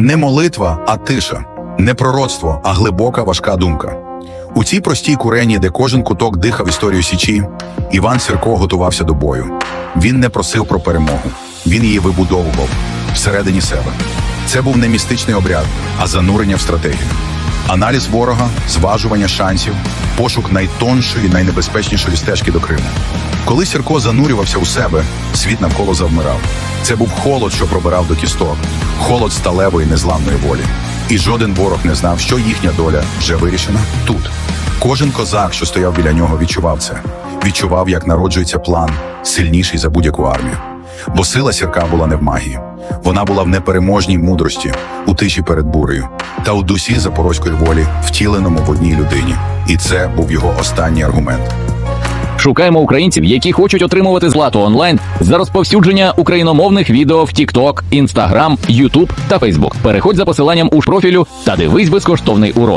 Не молитва, а тиша, не пророцтво, а глибока важка думка. У цій простій курені, де кожен куток дихав історію Січі, Іван Сірко готувався до бою. Він не просив про перемогу, він її вибудовував всередині себе. Це був не містичний обряд, а занурення в стратегію. Аналіз ворога, зважування шансів, пошук найтоншої, найнебезпечнішої стежки до Криму. Коли Сірко занурювався у себе, світ навколо завмирав. Це був холод, що пробирав до кісток, холод сталевої незламної волі. І жоден ворог не знав, що їхня доля вже вирішена тут. Кожен козак, що стояв біля нього, відчував це. Відчував, як народжується план, сильніший за будь-яку армію. Бо сила сірка була не в магії. Вона була в непереможній мудрості, у тиші перед бурею, та у дусі запорозької волі, втіленому в одній людині. І це був його останній аргумент. Шукаємо українців, які хочуть отримувати злато онлайн за розповсюдження україномовних відео в TikTok, Instagram, YouTube та Facebook. Переходь за посиланням у профілю та дивись безкоштовний урок.